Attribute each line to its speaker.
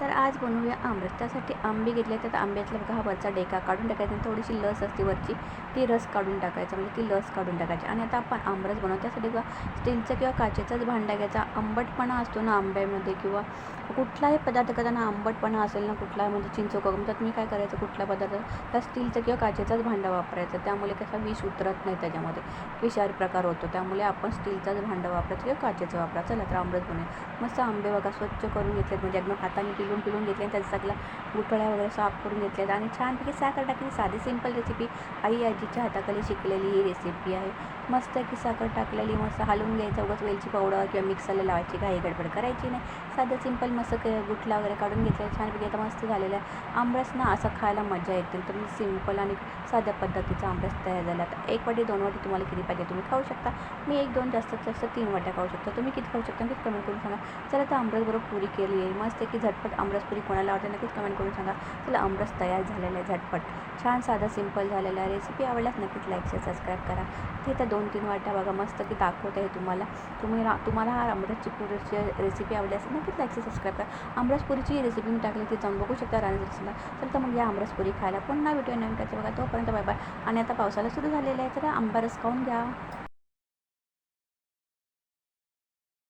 Speaker 1: तर आज बनवूया आमरस. त्यासाठी आंबे घेतले तर आंब्यातला बघा हा वरचा डेका काढून टाकायचा आणि थोडीशी लस असते वरची. ती रस काढून टाकायचा. म्हणजे ती लस काढून टाकायची. आणि आता आपण आमरस बनवतो त्यासाठी बघा स्टीलचं किंवा काचेचाच भांडा घ्यायचा. आंबटपणा असतो ना आंब्यामध्ये किंवा कुठलाही पदार्थ करताना आंबटपणा असेल ना कुठला म्हणजे चिंचो करून तर मी काय करायचं? कुठला पदार्थ त्या स्टीलचा किंवा काचेचाच भांडा वापरायचा. त्यामुळे कसा विष उतरत नाही त्याच्यामध्ये. विषारी प्रकार होतो. त्यामुळे आपण स्टीलचाच भांडा वापरायचं किंवा काचेचं वापरायचं. चला तर आंबरस बनवूया. मस्त आंबे बघा स्वच्छ करून घेतलेत. म्हणजे एकदम हाताने पिलून पिलून घेतले आणि त्याचा सगळा गुठळ्या वगैरे साफ करून घेतल्यात आणि छानपैकी साखर टाकली. साधी सिंपल रेसिपी आई आजीच्या हाताखाली शिकलेली ही रेसिपी आहे. मस्त की साखर टाकलेली. मस्त हलवून घ्यायचं. उगाच वेलची पावडर किंवा मिक्सरला लावायची. काही गडबड करायची नाही. साधं सिंपल मस्त क गुठला वगैरे काढून घेतला छानपैकी आता मस्त झालेलं आहे. आंबरस ना असं खायला मजा येते. तर मी सिंपल आणि साध्या पद्धतीचा आंबरस तयार झाला. आता एक वाटी दोन वाटी तुम्हाला किती पाहिजे तुम्ही खाऊ शकता. मी एक दोन जास्तीत जास्त तीन वाट्या खाऊ शकता. तुम्ही किती खाऊ शकता नक्कीच कमेंट करून सांगा. चला तर आमरस बरोबर पुरी केली आहे. मस्त की झटपट आमरसपुरी कोणाला आवडते नक्कीच कमेंट करून सांगा. चला आमरस तयार झालेला आहे झटपट. छान साधा सिंपल झालेला आहे रेसिपी आवडल्यास नक्कीच लाईक शेअर सबस्क्राईब करा. ते तर दोन तीन वाट्या बघा मस्त की दाखवत आहे तुम्हाला. तुम्ही रा तुम्हाला हा आमरसची पुरीची रेसिपी आवडली असेल नक्कीच लाईक शेअर सबस्क्राईब करा. आमरसपुरीची रेसिपी मी टाकली ती जाऊन बघू शकता राणी रसला तर मग या आमरसपुरी खायला पुन्हा व्हिडिओ नवीन करायचं बघा तोपर्यंत बाय बाय आणि आता पावसाला सुरू झालेलं आहे. तर आंबारस खाऊन घ्या.